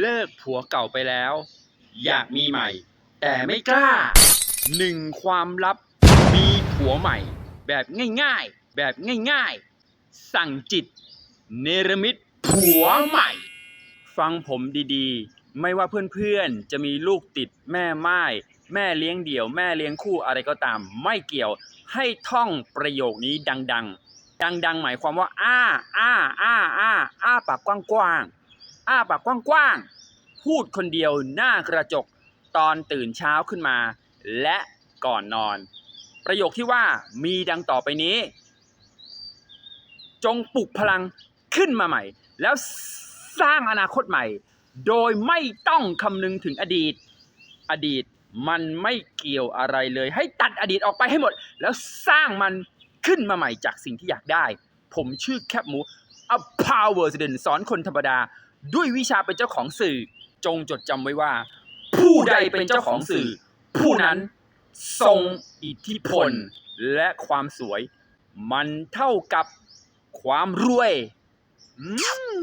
เลิกผัวเก่าไปแล้ว อยากมีใหม่ แต่ไม่กล้าหนึ่งความลับมีผัวใหม่ แบบง่ายๆ แบบง่ายๆ สั่งจิต เนรมิตผัวใหม่ ฟังผมดีๆ ไม่ว่าเพื่อนๆ จะมีลูกติดแม่ไม้แม่เลี้ยงเดี่ยว แม่เลี้ยงคู่อะไรก็ตาม ไม่เกี่ยวให้ท่องประโยคนี้ดัง ๆ ดัง ๆ หมายความว่า อ้า อ้า อ้า อ้า อ้าปากกว้างๆ อ้าปากกว้างๆ พูดคนเดียวหน้ากระจกตอนตื่นเช้าขึ้นมา และก่อนนอน ประโยคที่ว่ามีดังต่อไปนี้ จงปลุกพลังขึ้นมาใหม่ แล้วสร้างอนาคตใหม่ โดยไม่ต้องคำนึงถึงอดีต อดีตมันไม่เกี่ยวอะไรเลย ให้ตัดอดีตออกไปให้หมด แล้วสร้างมันขึ้นมาใหม่จากสิ่งที่อยากได้ ผมชื่อแคปหมู a power student สอนคนธรรมดา ด้วยวิชาเป็นเจ้าของสื่อ จงจดจำไว้ว่า ผู้ใดเป็นเจ้าของสื่อ ผู้นั้นทรงอิทธิพลและความสวย มันเท่ากับความรวย อืม